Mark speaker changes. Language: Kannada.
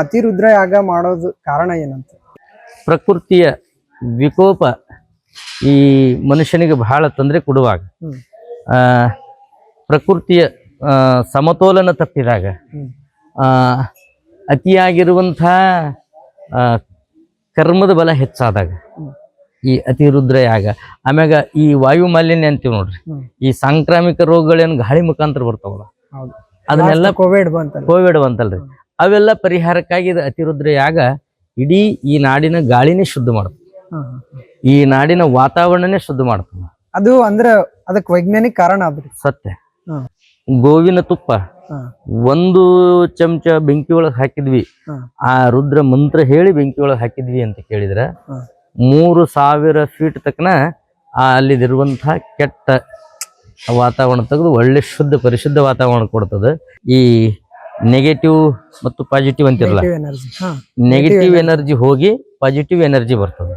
Speaker 1: ಅತಿರುದ್ರ ಯಾಗ ಮಾಡೋದು ಕಾರಣ ಏನಂತ?
Speaker 2: ಪ್ರಕೃತಿಯ ವಿಕೋಪ ಈ ಮನುಷ್ಯನಿಗೆ ಬಹಳ ತೊಂದರೆ ಕೊಡುವಾಗ ಪ್ರಕೃತಿಯ ಸಮತೋಲನ ತಪ್ಪಿದಾಗ ಅತಿಯಾಗಿರುವಂಥ ಕರ್ಮದ ಬಲ ಹೆಚ್ಚಾದಾಗ. ಈ ಅತಿರುದ್ರ ಯಾಗ ಆಮ್ಯಾಗ ಈ ವಾಯು ಮಾಲಿನ್ಯ ಅಂತೀವಿ ನೋಡ್ರಿ ಈ ಸಾಂಕ್ರಾಮಿಕ ರೋಗಗಳೇನು ಗಾಳಿ ಮುಖಾಂತರ ಬರ್ತಾವಲ್ಲ ಅದನ್ನೆಲ್ಲ
Speaker 1: ಕೋವಿಡ್ ಬಂತ
Speaker 2: ಕೋವಿಡ್ ಬಂತಲ್ರಿ. ಅವೆಲ್ಲ ಪರಿಹಾರಕ್ಕಾಗಿ ಇದು ಅತಿರುದ್ರ ಯಾಗ ಇಡೀ ಈ ನಾಡಿನ ಗಾಳಿನೇ ಶುದ್ಧ ಮಾಡ್ತದೆ. ಈ ನಾಡಿನ ವಾತಾವರಣನೇ ಶುದ್ಧ ಮಾಡ್ತದೆ.
Speaker 1: ಅದು ಅಂದ್ರೆ ಅದಕ್ಕೆ ವೈಜ್ಞಾನಿಕ ಕಾರಣ ಅದು
Speaker 2: ಸತ್ಯ. ಗೋವಿನ ತುಪ್ಪ ಒಂದು ಚಮಚ ಬೆಂಕಿ ಒಳಗೆ ಹಾಕಿದ್ವಿ. ಆ ರುದ್ರ ಮಂತ್ರ ಹೇಳಿ ಬೆಂಕಿ ಒಳಗೆ ಹಾಕಿದ್ವಿ ಅಂತ ಕೇಳಿದ್ರ. ಮೂರು ಸಾವಿರ ಫೀಟ್ ತಕ್ಕನ ಆ ಅಲ್ಲಿದಿರುವಂತಹ ಕೆಟ್ಟ ವಾತಾವರಣ ತೆಗೆದು ಒಳ್ಳೆ ಶುದ್ಧ ಪರಿಶುದ್ಧ ವಾತಾವರಣ ಕೊಡ್ತದೆ. ಈ ನೆಗೆಟಿವ್ ಮತ್ತು ಪಾಸಿಟಿವ್ ಅಂತಿರಲ್ಲ? ನೆಗೆಟಿವ್ ಎನರ್ಜಿ ಹೋಗಿ ಪಾಸಿಟಿವ್ ಎನರ್ಜಿ ಬರ್ತದೆ.